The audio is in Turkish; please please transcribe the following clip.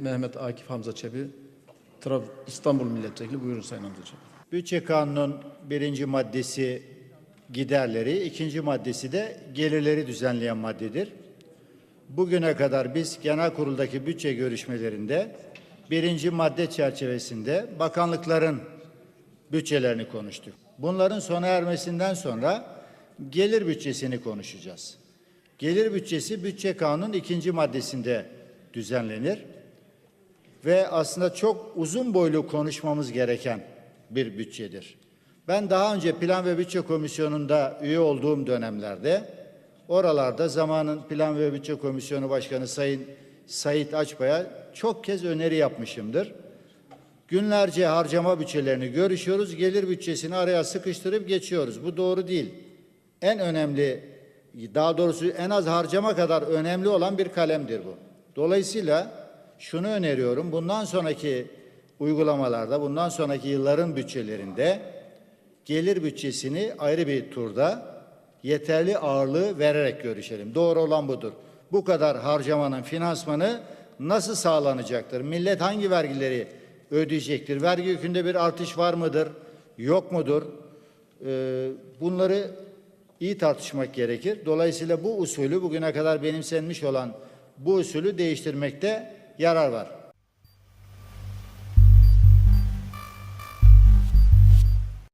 Mehmet Akif Hamza Çebi, İstanbul Milletvekili. Buyurun Sayın Hamza Çebi. Bütçe kanunun birinci maddesi giderleri, ikinci maddesi de gelirleri düzenleyen maddedir. Bugüne kadar biz genel kuruldaki bütçe görüşmelerinde birinci madde çerçevesinde bakanlıkların bütçelerini konuştuk. Bunların sona ermesinden sonra gelir bütçesini konuşacağız. Gelir bütçesi bütçe kanunun ikinci maddesinde düzenlenir ve aslında çok uzun boylu konuşmamız gereken bir bütçedir. Ben daha önce Plan ve Bütçe Komisyonu'nda üye olduğum dönemlerde oralarda zamanın Plan ve Bütçe Komisyonu Başkanı Sayın Sait Açbay'a çok kez öneri yapmışımdır. Günlerce harcama bütçelerini görüşüyoruz, gelir bütçesini araya sıkıştırıp geçiyoruz. Bu doğru değil. En önemli, daha doğrusu en az harcama kadar önemli olan bir kalemdir bu. Dolayısıyla şunu öneriyorum, bundan sonraki uygulamalarda, bundan sonraki yılların bütçelerinde gelir bütçesini ayrı bir turda yeterli ağırlığı vererek görüşelim. Doğru olan budur. Bu kadar harcamanın finansmanı nasıl sağlanacaktır? Millet hangi vergileri ödeyecektir? Vergi yükünde bir artış var mıdır? Yok mudur? Ee, bunları iyi tartışmak gerekir. Dolayısıyla bu usulü bugüne kadar benimsenmiş olan bu usulü değiştirmekte yarar var.